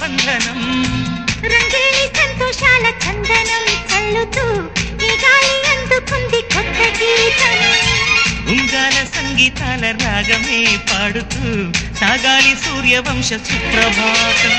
పెంచుకుందాం స్నేహబంధనం రంగేలి సంతోషాల చందనం చల్లుతూ ఈ గాలి అందుకుంది కొత్త గీతం. ఉంగాల సంగీతాల రాగమే పాడుతూ సాగాలి సూర్యవంశ సుప్రభాతం.